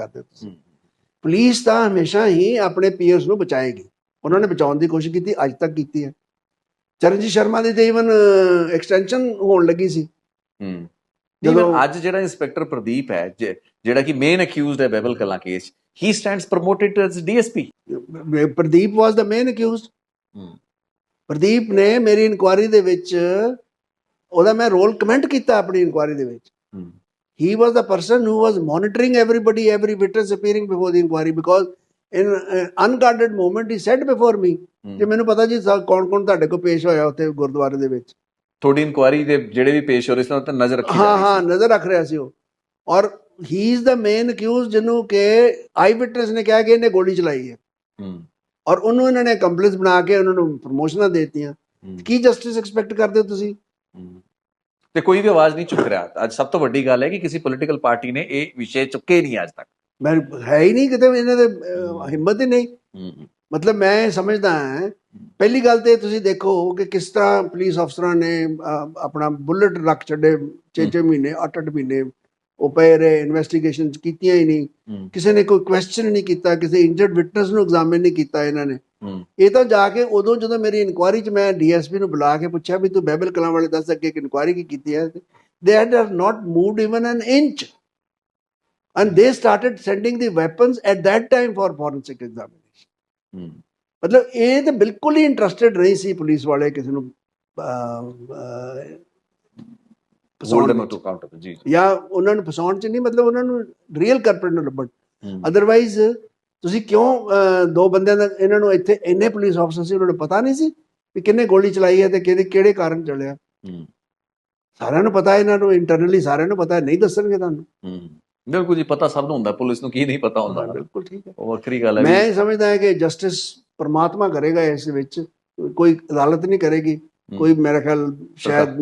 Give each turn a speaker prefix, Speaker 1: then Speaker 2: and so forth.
Speaker 1: ਕਰਦੇ ਹੋ ਤੁਸੀਂ। ਪੁਲਿਸ ਤਾਂ ਹਮੇਸ਼ਾ ਹੀ ਆਪਣੇ ਪੀਅਰਸ ਨੂੰ ਬਚਾਏਗੀ। ਉਹਨਾਂ ਨੇ ਬਚਾਉਣ ਦੀ ਕੋਸ਼ਿਸ਼ ਕੀਤੀ ਅੱਜ ਤੱਕ ਕੀਤੀ ਹੈ। ਚਰਨਜੀਤ ਸ਼ਰਮਾ ਦੀ ਤੇ ਇਵਨ ਐਕਸਟੈਂਸ਼ਨ ਹੋਣ ਲੱਗੀ ਸੀ।
Speaker 2: ਹੂੰ। ਜਦੋਂ ਅੱਜ ਜਿਹੜਾ ਇੰਸਪੈਕਟਰ ਪ੍ਰਦੀਪ ਹੈ ਜਿਹੜਾ ਕਿ ਮੇਨ ਅਕਿਊਜ਼ਡ ਹੈ Behbal Kalan case he stands promoted S DSP
Speaker 1: Pradeep was the main accused
Speaker 2: ਹੂੰ।
Speaker 1: ਪ੍ਰਦੀਪ ਨੇ ਮੇਰੀ ਇਨਕੁਆਇਰੀ ਦੇ ਵਿੱਚ ਉਹਦਾ ਮੈਂ ਰੋਲ ਕਮੈਂਟ ਕੀਤਾ ਆਪਣੀ ਇਨਕੁਆਇਰੀ ਦੇ ਵਿੱਚ।
Speaker 2: ਹੂੰ।
Speaker 1: He was the person who was monitoring everybody every witness appearing before the inquiry because in uh, unguarded moment he said before me ਕਿ ਮੈਨੂੰ ਪਤਾ ਜੀ ਕੌਣ ਕੌਣ ਤੁਹਾਡੇ ਕੋਲ ਪੇਸ਼ ਹੋਇਆ ਉੱਥੇ ਗੁਰਦੁਆਰੇ ਦੇ ਵਿੱਚ।
Speaker 2: ਤੁਹਾਡੀ ਇਨਕੁਆਇਰੀ ਦੇ ਜਿਹੜੇ ਵੀ ਪੇਸ਼ ਹੋ ਰਹੇ ਸੀ ਉਹਨਾਂ ਤੇ ਨਜ਼ਰ ਰੱਖੀ
Speaker 1: ਹਾਂ ਹਾਂ। ਨਜ਼ਰ ਰੱਖ ਰਿਹਾ ਸੀ ਉਹ। ਔਰ he is the main accused ਜਿਹਨੂੰ ਕਿ ਆਈ ਵਿਟਨੈਸ ਨੇ ਕਿਹਾ ਕਿ ਇਹਨੇ ਗੋਲੀ ਚਲਾਈ ਹੈ। ਔਰ ਉਹਨੂੰ ਇਹਨਾਂ ਨੇ ਕੰਪਲਿਸ ਬਣਾ ਕੇ ਉਹਨਾਂ ਨੂੰ ਪ੍ਰਮੋਸ਼ਨਾਂ ਦਿੱਤੀਆਂ। ਕੀ ਜਸਟਿਸ ਐਕਸਪੈਕਟ ਕਰਦੇ ਹੋ ਤੁਸੀਂ।
Speaker 2: ਤੇ ਕੋਈ ਵੀ ਆਵਾਜ਼ ਨਹੀਂ ਚੁੱਕ ਰਿਹਾ। ਅੱਜ ਸਭ ਤੋਂ ਵੱਡੀ ਗੱਲ ਹੈ ਕਿ ਕਿਸੇ ਪੋਲੀਟੀਕਲ ਪਾਰਟੀ ਨੇ ਇਹ ਵਿਸ਼ੇ ਚੁੱਕੇ ਨਹੀਂ ਅੱਜ ਤੱਕ।
Speaker 1: ਮੈਂ ਹੈ ਹੀ ਨਹੀਂ ਕਿਤੇ ਇਹਨਾਂ ਦੇ ਹਿੰਮਤ ਹੀ ਨਹੀਂ। ਮਤਲਬ ਮੈਂ ਸਮਝਦਾ ਹਾਂ ਪਹਿਲੀ ਗੱਲ ਤੇ ਤੁਸੀਂ ਦੇਖੋ ਕਿ ਕਿਸ ਤਰ੍ਹਾਂ ਪੁਲਿਸ ਅਫਸਰਾਂ ਨੇ ਆਪਣਾ ਬੁਲਟ ਰੱਖ ਛੱਡੇ 6-6 ਮਹੀਨੇ 8-8 ਮਹੀਨੇ ਉਹ ਪਏ ਰਹੇ ਇਨਵੈਸਟੀਗੇਸ਼ਨ ਕੀਤੀਆਂ ਹੀ ਨਹੀਂ। ਕਿਸੇ ਨੇ ਕੋਈ ਕੁਐਸਚਨ ਨਹੀਂ ਕੀਤਾ ਕਿਸੇ ਇੰਜਰਡ ਵਿਟਨੈਸ ਨੂੰ ਐਗਜ਼ਾਮਿਨ ਨਹੀਂ ਕੀਤਾ ਇਹਨਾਂ ਨੇ। ਇਹ ਤਾਂ ਜਾ ਕੇ ਉਦੋਂ ਜਦੋਂ ਮੇਰੀ ਇਨਕੁਆਇਰੀ 'ਚ ਮੈਂ ਡੀਐਸਪੀ ਨੂੰ ਬੁਲਾ ਕੇ ਪੁੱਛਿਆ ਵੀ ਤੂੰ ਬੈਬਲ ਕਲਾਂ ਵਾਲੇ ਦੱਸ ਅੱਗੇ ਇੱਕ ਇਨਕੁਆਇਰੀ ਕੀ ਕੀਤੀ ਹੈ? They had not moved even an inch and they started sending the weapons at that time for examination.
Speaker 2: ਹੂੰ
Speaker 1: ਮਤਲਬ ਇਹ ਤਾਂ ਬਿਲਕੁਲ ਹੀ ਇੰਟਰਸਟਿਡ ਨਹੀਂ ਸੀ ਪੁਲਿਸ ਵਾਲੇ ਕਿਸੇ ਨੂੰ ਫਸਾਉਣ
Speaker 2: ਹੋਲਡ
Speaker 1: ਵਿੱਚ।
Speaker 2: ਟੂ ਅਕਾਊਂਟੇਬਲ ਜੀ। ਜੀ।
Speaker 1: ਉਹਨਾਂ ਨੂੰ ਫਸਾਉਣ ਚ ਨਹੀਂ ਮਤਲਬ ਉਹਨਾਂ ਨੂੰ ਰੀਅਲ ਕਰਪਟ ਨੂੰ ਲੱਭਣ। ਅਦਰਵਾਈਜ਼ ਤੁਸੀਂ ਕਿਉਂ ਦੋ ਬੰਦਿਆਂ ਦਾ ਇਹਨਾਂ ਨੂੰ ਇੱਥੇ ਇੰਨੇ ਪੁਲਿਸ ਅਫਸਰ ਸੀ ਉਹਨਾਂ ਨੂੰ ਪਤਾ ਨਹੀਂ ਸੀ ਵੀ ਕਿੰਨੇ ਗੋਲੀ ਚਲਾਈ ਹੈ ਤੇ ਕਿਹਦੇ ਕਿਹੜੇ ਕਾਰਨ ਚੱਲਿਆ। ਸਾਰਿਆਂ ਨੂੰ ਪਤਾ ਇਹਨਾਂ ਨੂੰ ਇੰਟਰਨਲੀ ਸਾਰਿਆਂ ਨੂੰ ਪਤਾ ਨਹੀਂ ਦੱਸਣਗੇ ਤੁਹਾਨੂੰ।
Speaker 2: ਬਿਲਕੁਲ ਜੀ ਪਤਾ ਸਭ ਨੂੰ ਹੁੰਦਾ ਪੁਲਿਸ ਨੂੰ ਕੀ ਨਹੀਂ ਪਤਾ ਹੁੰਦਾ।
Speaker 1: ਬਿਲਕੁਲ ਠੀਕ ਹੈ।
Speaker 2: ਉਹ ਵੱਖਰੀ ਗੱਲ ਹੈ
Speaker 1: ਮੈਂ ਸਮਝਦਾ ਹਾਂ ਕਿ ਜਸਟਿਸ ਪਰਮਾਤਮਾ ਕਰੇਗਾ ਇਸ ਵਿੱਚ ਕੋਈ ਅਦਾਲਤ ਨਹੀਂ ਕਰੇਗੀ। ਕੋਈ ਮੇਰਾ ਖਿਆਲ ਸ਼ਾਇਦ